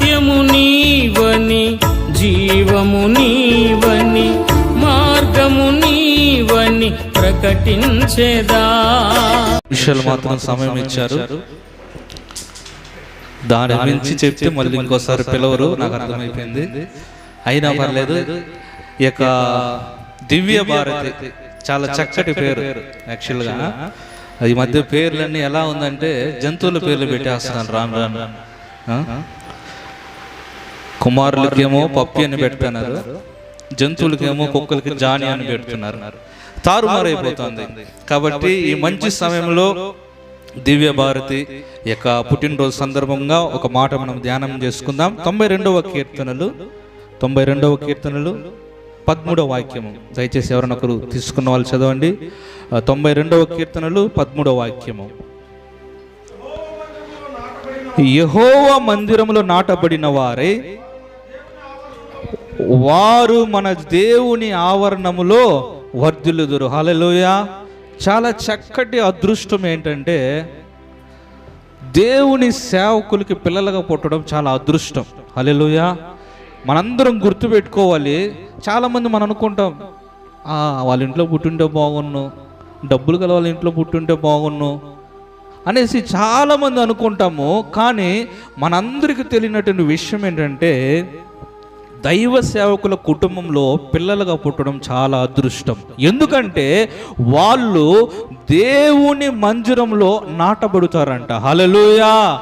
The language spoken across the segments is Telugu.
సత్యము నీవని జీవము నీవని మార్గము నీవని ప్రకటించేదా? విషయాలు మాత్రం సమయం ఇచ్చారు. దాని గురించి చెప్తే మళ్ళీ ఇంకోసారి పిలవరు నాకు అర్థమైపోయింది. అయినా పర్లేదు ఈ యొక్క దివ్య భారతి చాలా చక్కటి పేరు యాక్చువల్గా. ఈ మధ్య పేర్లన్నీ ఎలా ఉందంటే జంతువుల పేర్లు పెట్టేస్తున్నారు రాను రాను కుమారులకేమో పప్పి అని పెడుతున్నారు. జంతువులకేమో కుక్కలకి జాని అని పెడుతున్నారు. తారుమారైపోతుంది కాబట్టి ఈ మంచి సమయంలో దివ్య భారతి యొక్క పుట్టినరోజు సందర్భంగా ఒక మాట మనం ధ్యానం చేసుకుందాం. తొంభై రెండవ కీర్తనలు తొంభై రెండవ కీర్తనలు పదమూడవ వాక్యము. దయచేసి ఎవరైనా ఒకరు తీసుకున్న వాళ్ళు చదవండి. తొంభై రెండవ కీర్తనలు పదమూడవ వాక్యము. యహోవ మందిరములో నాటబడిన వారే వారు మన దేవుని ఆవరణములో వర్ధిల్లుదురు. హలలోయ చాలా చక్కటి అదృష్టం ఏంటంటే దేవుని సేవకులకి పిల్లలుగా పుట్టడం చాలా అదృష్టం. హల్లెలూయ. మనందరం గుర్తుపెట్టుకోవాలి. చాలామంది మనం అనుకుంటాం వాళ్ళ ఇంట్లో పుట్టుంటే బాగున్ను. డబ్బులు గల వాళ్ళ ఇంట్లో పుట్టుంటే బాగున్ను. అనేసి చాలామంది అనుకుంటాము. కానీ మనందరికీ తెలియనటువంటి విషయం ఏంటంటే దైవ సేవకుల కుటుంబంలో పిల్లలుగా పుట్టడం చాలా అదృష్టం. ఎందుకంటే వాళ్ళు దేవుని మందిరంలో నాటబడుతారంట. హలలుయా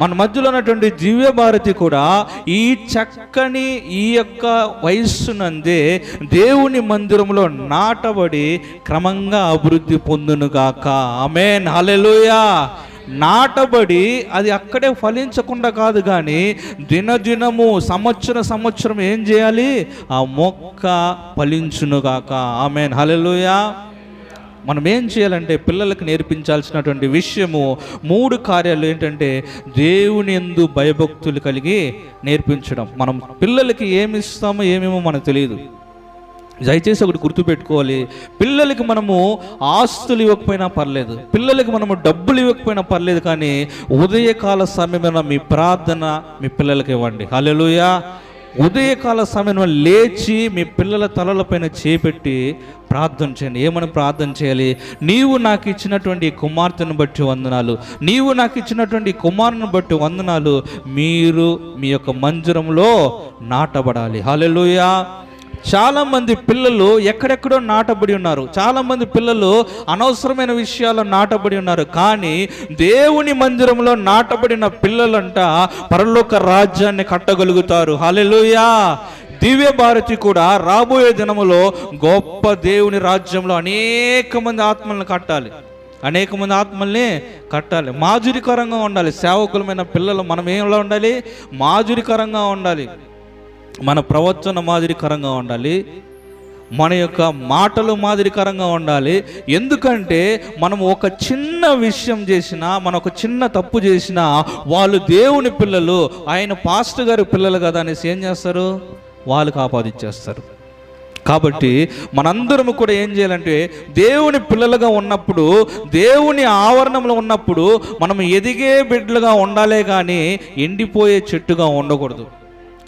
మన మధ్యలో ఉన్నటువంటి దివ్య భారతి కూడా ఈ చక్కని ఈ యొక్క వయస్సునందే దేవుని మందిరంలో నాటబడి క్రమంగా అభివృద్ధి పొందునుగాక. ఆమెన్. హలెలుయా నాటబడి అది అక్కడే ఫలించకుండా కాదు కానీ దినదినము సంవత్సరం సంవత్సరం ఏం చేయాలి? ఆ మొక్క ఫలించునుగాక ఆమెన్. హలలుయా మనం ఏం చేయాలంటే పిల్లలకు నేర్పించాల్సినటువంటి విషయము మూడు కార్యాలు ఏంటంటే దేవుని ఎందు భయభక్తులు కలిగి నేర్పించడం. మనం పిల్లలకి ఏమి ఇస్తామో ఏమేమో మనకు తెలియదు. దయచేసి ఒకటి గుర్తుపెట్టుకోవాలి. పిల్లలకి మనము ఆస్తులు ఇవ్వకపోయినా పర్లేదు. పిల్లలకి మనము డబ్బులు ఇవ్వకపోయినా పర్లేదు కానీ ఉదయకాల సమయమైన మీ ప్రార్థన మీ పిల్లలకి ఇవ్వండి. హల్లెలూయా. ఉదయకాల సమయంలో లేచి మీ పిల్లల తలలపైన చేపెట్టి ప్రార్థన చేయండి. ఏమని ప్రార్థన చేయాలి? నీవు నాకు ఇచ్చినటువంటి కుమార్తెను బట్టి వందనాలు. నీవు నాకు ఇచ్చినటువంటి కుమారుని బట్టి వందనాలు. మీరు మీ యొక్క మందిరంలో నాటబడాలి. హల్లెలూయా. చాలా మంది పిల్లలు ఎక్కడెక్కడో నాటబడి ఉన్నారు. చాలా మంది పిల్లలు అనవసరమైన విషయాలు నాటబడి ఉన్నారు. కానీ దేవుని మందిరంలో నాటబడిన పిల్లలంట పరలోక రాజ్యాన్ని కట్టగలుగుతారు. హల్లెలూయా! దివ్య భారతి కూడా రాబోయే దినములో గొప్ప దేవుని రాజ్యంలో అనేక మంది ఆత్మలను కట్టాలి. అనేక మంది ఆత్మల్ని కట్టాలి. మాధురికరంగా ఉండాలి. సేవకులమైన పిల్లలు మనం ఏంలా ఉండాలి? మాధురికరంగా ఉండాలి. మన ప్రవచన మాదిరికరంగా ఉండాలి. మన యొక్క మాటలు మాదిరికరంగా ఉండాలి. ఎందుకంటే మనం ఒక చిన్న విషయం చేసినా మనం ఒక చిన్న తప్పు చేసినా వాళ్ళు దేవుని పిల్లలు ఆయన పాస్టర్ గారి పిల్లలు కదా అనేసి ఏం చేస్తారు? వాళ్ళకి ఆపాదించేస్తారు కాబట్టి మనందరం కూడా ఏం చేయాలంటే దేవుని పిల్లలుగా ఉన్నప్పుడు దేవుని ఆవరణంలో ఉన్నప్పుడు మనం ఎదిగే బిడ్డలుగా ఉండాలే కానీ ఎండిపోయే చెట్టుగా ఉండకూడదు.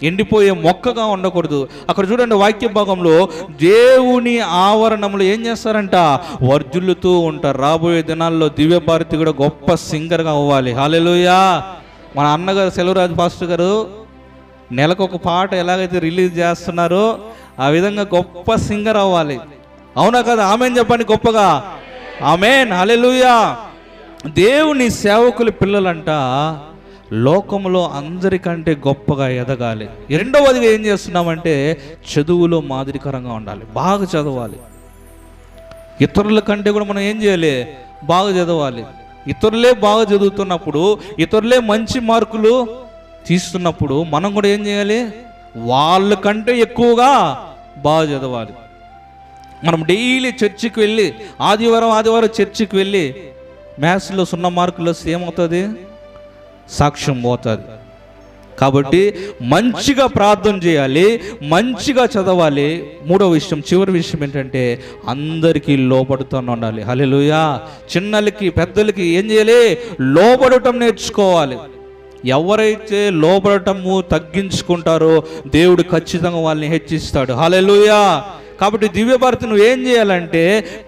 ఎండిపోయే మొక్కగా ఉండకూడదు. అక్కడ చూడండి వాక్య భాగంలో దేవుని ఆవరణంలో ఏం చేస్తారంట? వర్జుల్లుతూ ఉంటారు. రాబోయే దినాల్లో దివ్య భారతి కూడా గొప్ప సింగర్గా అవ్వాలి. హాలెలుయా మన అన్నగారు సెలవురాజు పాస్టర్ గారు నెలకు ఒక పాట ఎలాగైతే రిలీజ్ చేస్తున్నారో ఆ విధంగా గొప్ప సింగర్ అవ్వాలి. అవునా కదా? ఆమెన్ చెప్పండి గొప్పగా. ఆమెన్. హల్లెలూయా! దేవుని సేవకుల పిల్లలంట. లోకంలో అందరికంటే గొప్పగా ఎదగాలి. రెండవది ఏం చేస్తున్నామంటే చదువులో మాదిరికరంగా ఉండాలి. బాగా చదవాలి. ఇతరుల కంటే కూడా మనం ఏం చేయాలి? బాగా చదవాలి. ఇతరులే బాగా చదువుతున్నప్పుడు ఇతరులే మంచి మార్కులు తీస్తున్నప్పుడు మనం కూడా ఏం చేయాలి? వాళ్ళకంటే ఎక్కువగా బాగా చదవాలి. మనం డైలీ చర్చికి వెళ్ళి ఆదివారం ఆదివారం చర్చికి వెళ్ళి మ్యాథ్స్లో సున్నా మార్కులు వస్తే ఏమవుతుంది సాక్ష్యం పోతుంది. కాబట్టి మంచిగా ప్రార్థన చేయాలి మంచిగా చదవాలి. మూడో విషయం చివరి విషయం ఏంటంటే అందరికీ లోపడుతూనే ఉండాలి. హలెలుయా చిన్నలకి పెద్దలకి ఏం చేయాలి? లోబడటం నేర్చుకోవాలి. ఎవరైతే లోబడటము తగ్గించుకుంటారో దేవుడు ఖచ్చితంగా వాళ్ళని హెచ్చిస్తాడు. హలెలుయా కాబట్టి దివ్య భారతి నువ్వు ఏం చేయాలంటే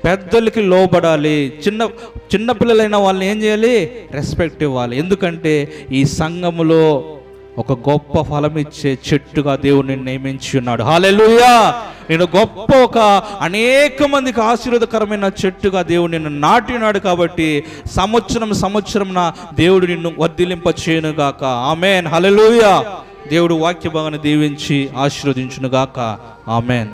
పెద్దలకి లోబడాలి చిన్న చిన్నపిల్లలైన వాళ్ళని ఏం చేయాలి? రెస్పెక్ట్ ఇవ్వాలి. ఎందుకంటే ఈ సంఘములో ఒక గొప్ప ఫలం ఇచ్చే చెట్టుగా దేవుడిని నియమించి ఉన్నాడు. హాలెలుయా నేను గొప్ప ఒక అనేక మందికి ఆశీర్వాదకరమైన చెట్టుగా దేవుడు నిన్ను నాటినాడు కాబట్టి సంవత్సరం సంవత్సరం దేవుడు నిన్ను వర్ధిలింప చేయనుగాక ఆమెన్ హలెలుయా దేవుడు వాక్య భాగాన్ని దీవించి ఆశీర్వదించునుగాక. ఆమెన్